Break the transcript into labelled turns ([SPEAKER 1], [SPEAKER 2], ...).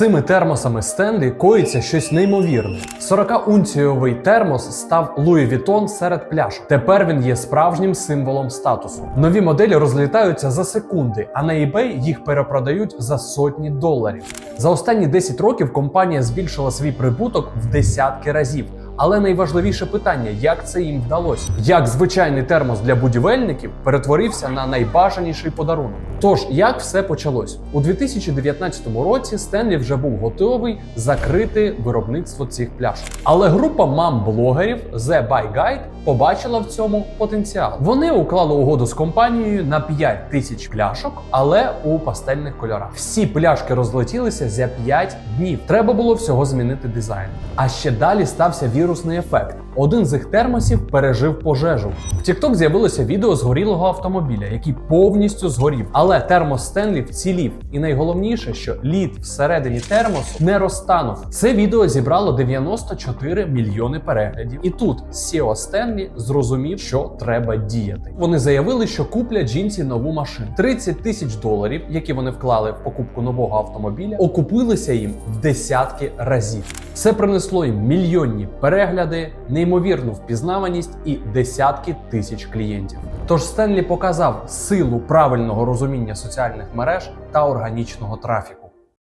[SPEAKER 1] цими термосами Стенлі коїться щось неймовірне. 40-унціовий термос став Луї Вітон серед пляшок. Тепер він є справжнім символом статусу. Нові моделі розлітаються за секунди, а на eBay їх перепродають за сотні доларів. За останні 10 років компанія збільшила свій прибуток в десятки разів. Але найважливіше питання, як це їм вдалося? Як звичайний термос для будівельників перетворився на найбажаніший подарунок? Тож, як все почалось? У 2019 році Стенлі вже був готовий закрити виробництво цих пляшок. Але група мам-блогерів The Buy Guide побачила в цьому потенціал. Вони уклали угоду з компанією на 5 тисяч пляшок, але у пастельних кольорах. Всі пляшки розлетілися за 5 днів. Треба було всього змінити дизайн. А ще далі стався вірусний ефект. Один з їх термосів пережив пожежу. В TikTok з'явилося відео згорілого автомобіля, який повністю згорів. Але термос Стенлі вцілів. І найголовніше, що лід всередині термосу не розтанув. Це відео зібрало 94 мільйони переглядів. І тут Сіо Стенлі зрозумів, що треба діяти. Вони заявили, що куплять жінці нову машину. 30 тисяч доларів, які вони вклали в покупку нового автомобіля, окупилися їм в десятки разів. Це принесло їм мільйонні перегляди, неймовірну впізнаваність і десятки тисяч клієнтів. Тож Стенлі показав силу правильного розуміння соціальних мереж та органічного трафіку.